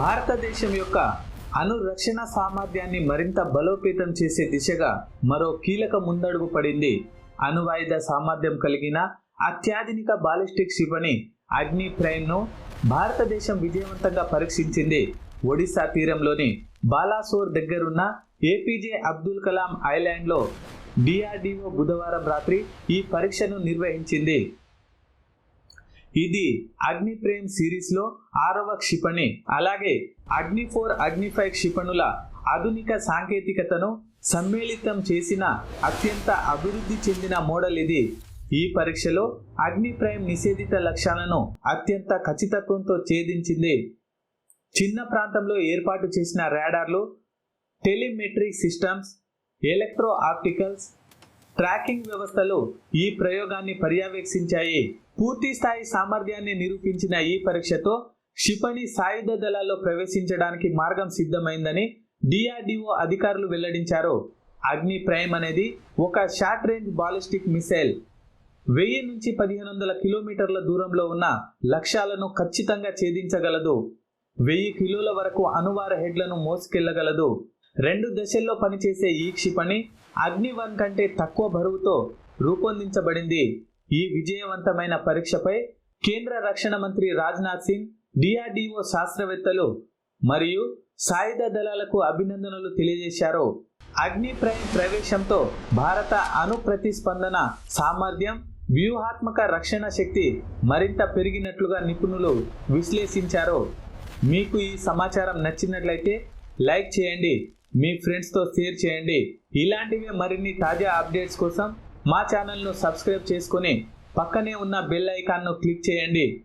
భారతదేశం యొక్క అణురక్షణ సామర్థ్యాన్ని మరింత బలోపేతం చేసే దిశగా మరో కీలక ముందడుగు పడింది. అణువాయుధ సామర్థ్యం కలిగిన అత్యాధునిక బాలిస్టిక్ క్షిపణి అగ్ని ప్రైమ్ను భారతదేశం విజయవంతంగా పరీక్షించింది. ఒడిశా తీరంలోని బాలాసోర్ దగ్గరున్న ఏపీజే అబ్దుల్ కలాం ఐలాండ్లో డిఆర్డిఓ బుధవారం రాత్రి ఈ పరీక్షను నిర్వహించింది. ఇది అగ్ని ప్రేమ్ సిరీస్లో ఆరవ క్షిపణి. అలాగే అగ్ని ఫోర్ అగ్ని ఫైవ్ క్షిపణుల ఆధునిక సాంకేతికతను సమ్మేళితం చేసిన అత్యంత అభివృద్ధి చెందిన మోడల్ ఇది. ఈ పరీక్షలో అగ్ని ప్రైమ్ నిషేధిత లక్ష్యాలను అత్యంత ఖచ్చితత్వంతో ఛేదించింది. చిన్న ప్రాంతంలో ఏర్పాటు చేసిన రాడార్లు telemetric systems electro opticals tracking వ్యవస్థలు ఈ ప్రయోగాన్ని పర్యవేక్షించాయి. పూర్తి స్థాయి సామర్థ్యాన్ని నిరూపించిన ఈ పరీక్షతో క్షిపణి సాయుధ దళాల్లో ప్రవేశించడానికి మార్గం సిద్ధమైందని డిఆర్డిఓ అధికారులు వెల్లడించారు. అగ్ని ప్రైమ్ అనేది ఒక షార్ట్ రేంజ్ బాలిస్టిక్ మిసైల్. వెయ్యి నుంచి పదిహేను వందల కిలోమీటర్ల దూరంలో ఉన్న లక్ష్యాలను ఖచ్చితంగా ఛేదించగలదు. వెయ్యి కిలోల వరకు అణువార హెడ్లను మోసుకెళ్ళగలదు. రెండు దశల్లో పనిచేసే ఈ క్షిపణి అగ్ని వన్ కంటే తక్కువ బరువుతో రూపొందించబడింది. ఈ విజయవంతమైన పరీక్షపై కేంద్ర రక్షణ మంత్రి రాజ్నాథ్ సింగ్ డిఆర్డిఓ శాస్త్రవేత్తలు మరియు సాయుధ దళాలకు అభినందనలు తెలియజేశారు. అగ్ని ప్రవేశంతో భారత అణు ప్రతిస్పందన సామర్థ్యం వ్యూహాత్మక రక్షణ శక్తి మరింత పెరిగినట్లుగా నిపుణులు విశ్లేషించారు. మీకు ఈ సమాచారం నచ్చినట్లయితే లైక్ చేయండి. మీ ఫ్రెండ్స్తో షేర్ చేయండి. ఇలాంటివే మరిన్ని తాజా అప్డేట్స్ కోసం మా ఛానల్ను సబ్స్క్రైబ్ చేసుకొని పక్కనే ఉన్న బెల్ ఐకాన్ను క్లిక్ చేయండి.